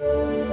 이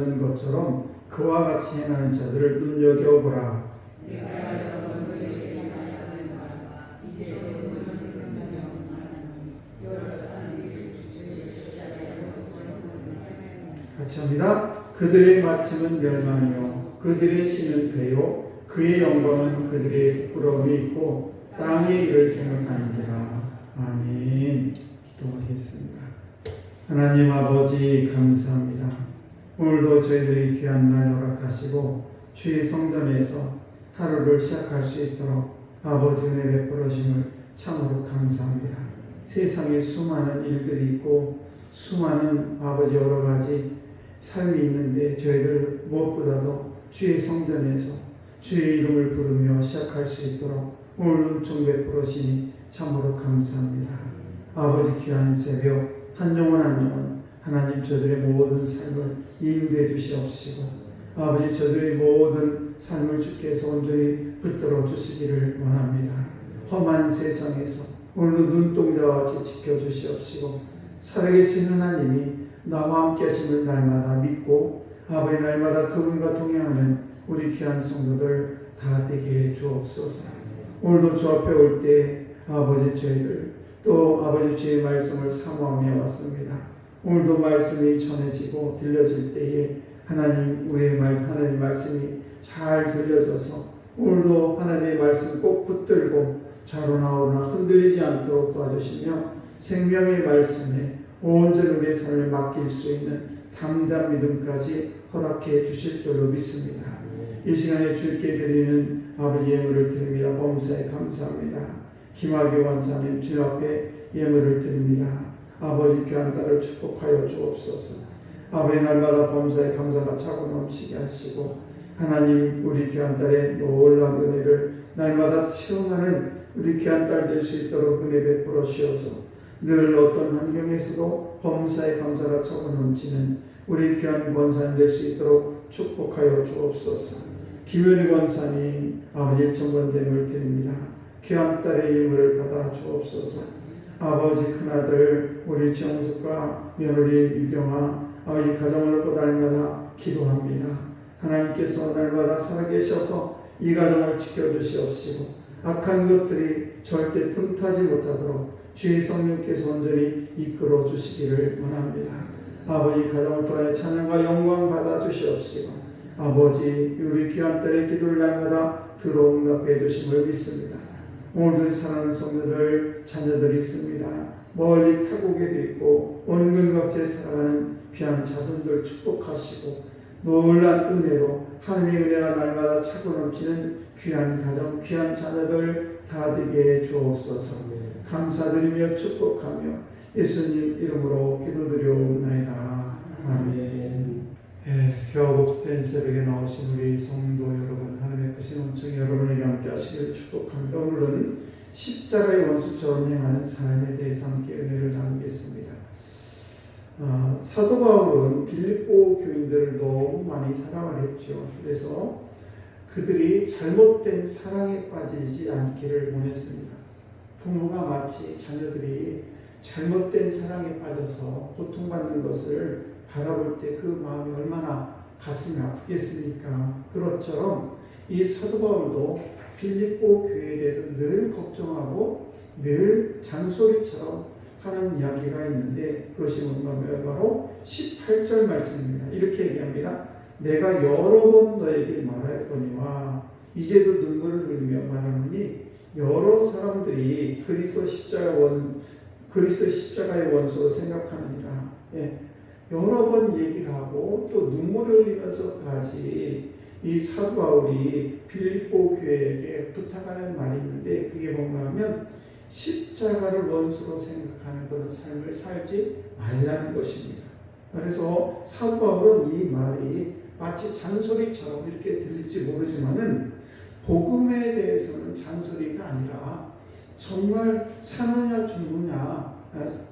본받는 것처럼 그와 같이 행하는 자들을 눈여겨보라. 같이 합니다. 그들의 마침은 멸망이요 그들의 신은 배요. 그의 영광은 그들의 부끄러움이 있고 땅의 일을 생각하는지라. 아멘. 기도하겠습니다. 하나님 아버지 감사합니다 오늘도 저희들이 귀한 날 허락하시고 주의 성전에서 하루를 시작할 수 있도록 아버지 은혜 베풀어심을 참으로 감사합니다 세상에 수많은 일들이 있고 수많은 아버지 여러 가지 삶이 있는데 저희들 무엇보다도 주의 성전에서 주의 이름을 부르며 시작할 수 있도록 오늘 은총 베풀으시니 참으로 감사합니다. 아버지 귀한 새벽 한 영혼 한 영혼 하나님 저들의 모든 삶을 인도해 주시옵시고 아버지 저들의 모든 삶을 주께서 온전히 붙들어 주시기를 원합니다. 험한 세상에서 오늘도 눈동자와 같이 지켜주시옵시고 살아계신 하나님이 나와 함께 하심을 날마다 믿고 아버지 날마다 그분과 동행하는 우리 귀한 성도들 다 되게 해 주옵소서. 오늘도 주 앞에 올 때 아버지 저희들 또 아버지 주의 말씀을 사모하며 왔습니다. 오늘도 말씀이 전해지고 들려질 때에 하나님 우리의 말 하나님 말씀이 잘 들려줘서 오늘도 하나님의 말씀 꼭 붙들고 좌로나 우로나 흔들리지 않도록 도와주시며 생명의 말씀에 온전히 우리의 삶을 맡길 수 있는 담대한 믿음까지 허락해 주실 줄로 믿습니다. 이 시간에 주께 드리는 아버지 예물을 드립니다. 범사에 감사합니다. 김학의 원사님 주 앞에 예물을 드립니다. 아버지 귀한 딸을 축복하여 주옵소서. 아버지 날마다 범사에 감사가 차고 넘치게 하시고 하나님 우리 귀한 딸의 놀라운 은혜를 날마다 체험하는 우리 귀한 딸 될 수 있도록 은혜 베풀어 주셔서 늘 어떤 환경에서도 범사에 감사가 차고 넘치는 우리 귀한 권사님 될 수 있도록 축복하여 주옵소서. 김현희 권사님 아버지 일천번됨을 드립니다. 귀한 딸의 예물을 받아 주옵소서. 아버지 큰아들 우리 정숙과 며느리 유경아 아버지 가정을 고 날마다 기도합니다. 하나님께서 날마다 살아계셔서 이 가정을 지켜주시옵시고 악한 것들이 절대 틈타지 못하도록 주의 성령께서 온전히 이끌어 주시기를 원합니다. 아버지 가정을 통해 찬양과 영광 받아 주시옵시고 아버지 우리 귀한 딸의 기도를 날마다 들어응답해 주심을 믿습니다. 오늘도 사랑하는 성도들 자녀들이 있습니다. 멀리 타국에도 있고 원근각지에 살아가는 귀한 자손들 축복하시고 놀란 은혜로 하나님의 은혜가 날마다 차고 넘치는 귀한 가정, 귀한 자녀들 다 되게 주옵소서. 감사드리며 축복하며 예수님 이름으로 기도드려옵나이다. 아멘. 예, 겨우복된 새벽에 나오신 우리 성도 여러분, 하나님의 크신 은총 여러분에게 함께 하시길 축복합니다. 오늘은 십자가의 원수처럼 행하는 삶에 대해서 함께 은혜를 나누겠습니다. 아, 사도 바울은 빌립보 교인들을 너무 많이 사랑을 했죠. 그래서 그들이 잘못된 사랑에 빠지지 않기를 원했습니다. 부모가 마치 자녀들이 잘못된 사랑에 빠져서 고통받는 것을 바라볼 때 그 마음이 얼마나 가슴이 아프겠습니까? 그것처럼 이 사도 바울도 빌립보 교회에 대해서 늘 걱정하고 늘 잔소리처럼 하는 이야기가 있는데 그것이 뭔가 바로 18절 말씀입니다. 이렇게 얘기합니다. 내가 여러 번 너에게 말하였거니와 이제도 눈물을 흘리며 말하노니 여러 사람들이 그리스도 십자가 원 그리스도 십자가의 원수로 생각하느니라. 예. 여러 번 얘기를 하고 또 눈물을 흘리면서까지 이 사도 바울이 빌립보 교회에게 부탁하는 말이 있는데 그게 하면 십자가를 원수로 생각하는 그런 삶을 살지 말라는 것입니다. 그래서 사도 바울은 이 말이 마치 잔소리처럼 이렇게 들릴지 모르지만은 복음에 대해서는 잔소리가 아니라 정말 사느냐 죽느냐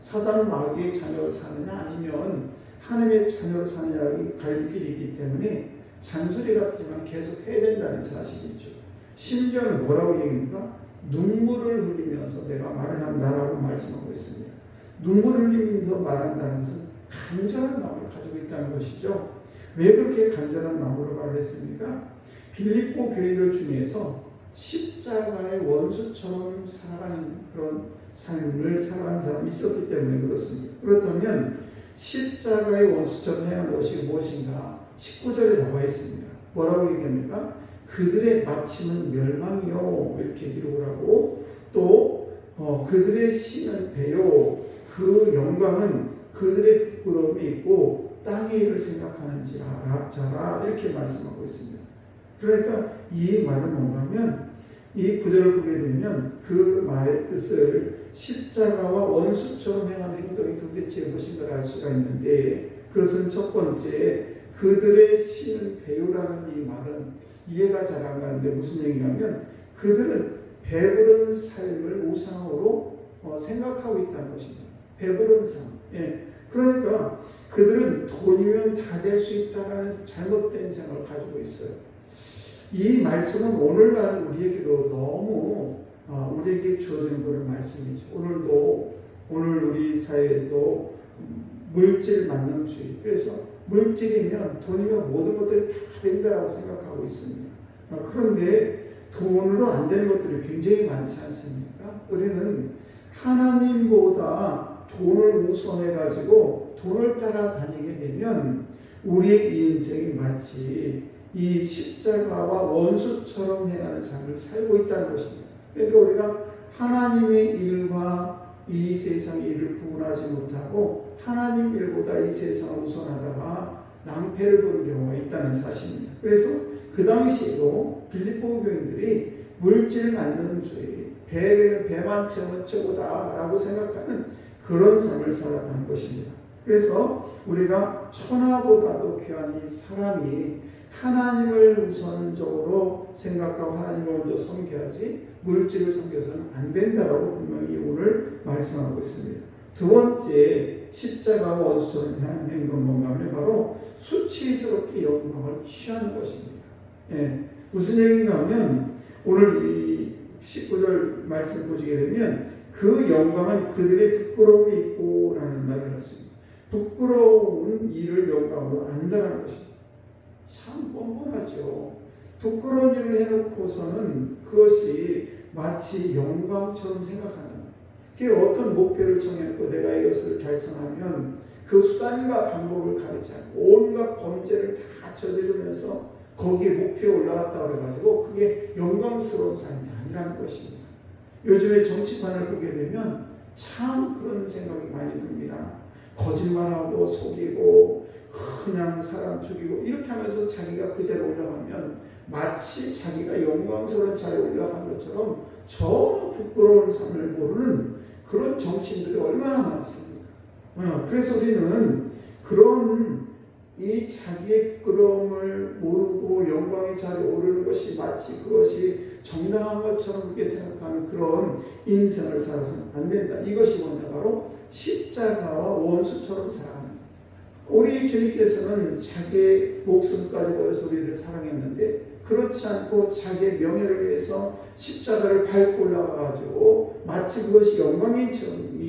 사단 마귀의 자녀로 사느냐 아니면 하나님의 자녀로 사느냐의 갈길이기 때문에 잔소리 같지만 계속 해야 된다는 사실이죠. 심지어는 뭐라고 얘기합니까? 눈물을 흘리면서 내가 말을 한다라고 말씀하고 있습니다. 눈물을 흘리면서 말한다는 것은 간절한 마음을 가지고 있다는 것이죠. 왜 그렇게 간절한 마음으로 말을 했습니까? 빌립보 교인들 중에서 십자가의 원수처럼 살아가는 그런 삶을 살아가는 사람이 있었기 때문에 그렇습니다. 그렇다면 십자가의 원수처럼 해야 하는 것이 무엇인가? 19절에 나와 있습니다. 뭐라고 얘기합니까? 그들의 마침은 멸망이요 이렇게 기록을 하고 또 어, 그들의 신은 배요 그 영광은 그들의 부끄러움이 있고 땅의 일을 생각하는지라 자라 이렇게 말씀하고 있습니다. 그러니까 이 말은 뭔가면 이 구절을 보게 되면 그 말의 뜻을 십자가와 원수처럼 행하는 행동이 도대체 무엇인가를 알 수가 있는데 그것은 첫 번째 그들의 신은 배우라는 이 말은 이해가 잘 안 가는데 무슨 얘기냐면 그들은 배부른 삶을 우상으로 어, 생각하고 있다는 것입니다. 배부른 삶. 예. 그러니까 그들은 돈이면 다 될 수 있다는 잘못된 생각을 가지고 있어요. 이 말씀은 오늘날 우리에게도 너무 어, 우리에게 주어지는 그런 말씀이죠. 오늘도 오늘 우리 사회에도 물질 만능주의. 그래서 물질이면 돈이면 모든 것들이 다 된다라고 생각하고 있습니다. 어, 그런데 돈으로 안 되는 것들이 굉장히 많지 않습니까? 우리는 하나님보다 돈을 우선해 가지고 돈을 따라 다니게 되면 우리의 인생이 마치 이 십자가와 원수처럼 행하는 삶을 살고 있다는 것입니다. 그러니까 우리가 하나님의 일과 이 세상의 일을 구분하지 못하고 하나님 일보다 이 세상을 우선하다가 낭패를 보는 경우가 있다는 사실입니다. 그래서 그 당시에도 빌립보 교인들이 만드는 죄, 배, 배만 채우는 최고다라고 생각하는 그런 삶을 살았다는 것입니다. 그래서 우리가 천하보다도 귀한 이 사람이 하나님을 우선적으로 생각하고 하나님을 먼저 섬겨야지 물질을 섬겨서는 안 된다라고 분명히 오늘 말씀하고 있습니다. 두 번째 십자가와 원수처럼 행동은 뭔가 하면 바로 수치스럽게 영광을 취하는 것입니다. 예, 무슨 얘기인가 하면 오늘 이 19절 말씀 보시게 되면 그 영광은 그들의 부끄러움이 있고 라는 말을 했습니다. 부끄러운 일을 영광으로 안다는 것입니다. 참 뻔뻔하죠. 부끄러운 일을 해놓고서는 그것이 마치 영광처럼 생각하는 그게 어떤 목표를 정해놓고 내가 이것을 달성하면 그 수단과 방법을 가리지 않고 온갖 범죄를 다 저지르면서 거기에 목표에 올라갔다 그래가지고 그게 영광스러운 삶이 아니라는 것입니다. 요즘에 정치판을 보게 되면 참 그런 생각이 많이 듭니다. 거짓말하고 속이고 그냥 사람 죽이고 이렇게 하면서 자기가 그 자리에 올라가면 마치 자기가 영광스러운 자리에 올라간 것처럼 저 부끄러운 삶을 모르는 그런 정치인들이 얼마나 많습니까? 어, 그래서 우리는 그런 이 자기의 부끄러움을 모르고 영광의 자리에 오르는 것이 마치 그것이 정당한 것처럼 그렇게 생각하는 그런 인생을 살아서는 안 된다. 이것이 뭐냐 바로 십자가와 원수처럼 살아가는 우리 주님께서는 자기의 목숨까지 걸어서 우리를 사랑했는데 그렇지 않고 자기의 명예를 위해서 십자가를 밟고 올라가가지고 마치 그것이 영광인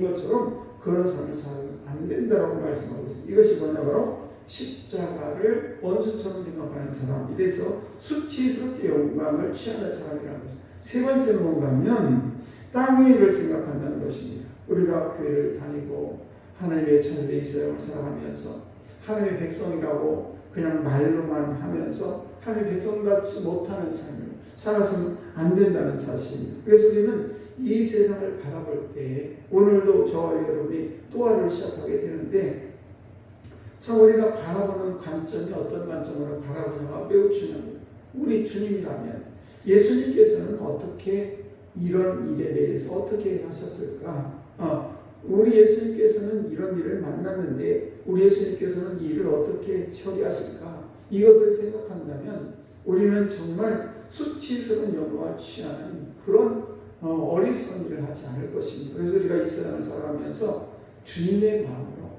것처럼 그런 삶을 살아서는 안 된다라고 말씀하고 있습니다. 이것이 뭐냐 바로 십자가를 원수처럼 생각하는 사람 이래서 수치스럽게 영광을 취하는 사람이라는 것입니다. 세 번째는 뭔가 하면 땅의 일을 생각한다는 것입니다. 우리가 교회를 다니고 하나님의 자녀에 있어요 살아가면서 하나님의 백성이라고 그냥 말로만 하면서 하나님의 백성같이 못하는 삶을 살아서는 안 된다는 사실입니다. 그래서 우리는 이 세상을 바라볼 때 오늘도 저와 여러분이 또 하루를 시작하게 되는데 참 우리가 바라보는 관점이 어떤 관점으로 바라보냐가 매우 중요합니다. 우리 주님이라면 예수님께서는 어떻게 이런 일에 대해서 어떻게 하셨을까? 어, 우리 예수님께서는 이런 일을 만났는데 우리 예수님께서는 이 일을 어떻게 처리하실까? 이것을 생각한다면 우리는 정말 수치스러운 영광을 취하는 그런 어, 어리석은 일을 하지 않을 것입니다. 그래서 우리가 이 세상을 살아가면서 주님의 마음으로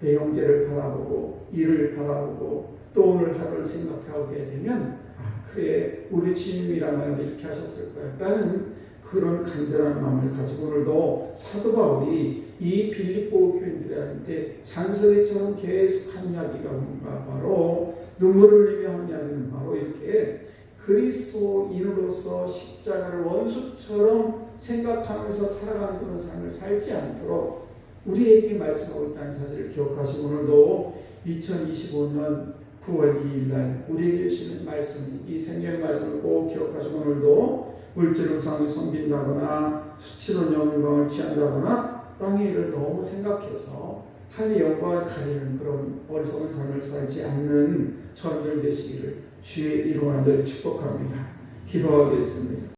내 형제를 바라보고 일을 바라보고 또 오늘 하루를 생각하게 되면 아 그래 우리 주님이라면 이렇게 하셨을 거야 라는 그런 간절한 마음을 가지고 오늘도 사도 바울이 이 빌립보 교인들한테 잔소리처럼 계속 한 이야기가 뭔가 바로 눈물을 흘리며 한 이야기는 바로 이렇게 그리스도인으로서 십자가를 원수처럼 생각하면서 살아가는 그런 삶을 살지 않도록 우리에게 말씀하고 있다는 사실을 기억하시고 오늘도 2025년 9월 2일 날 우리에게 주시는 말씀, 이 생명의 말씀을 꼭 기억하시고 오늘도 물질 우상을 섬긴다거나 수치로 영광을 취한다거나 땅의 일을 너무 생각해서 하나님의 영광을 가리는 그런 어리석은 삶을 살지 않는 저들 되시기를 주의 이름으로 축복합니다. 기도하겠습니다.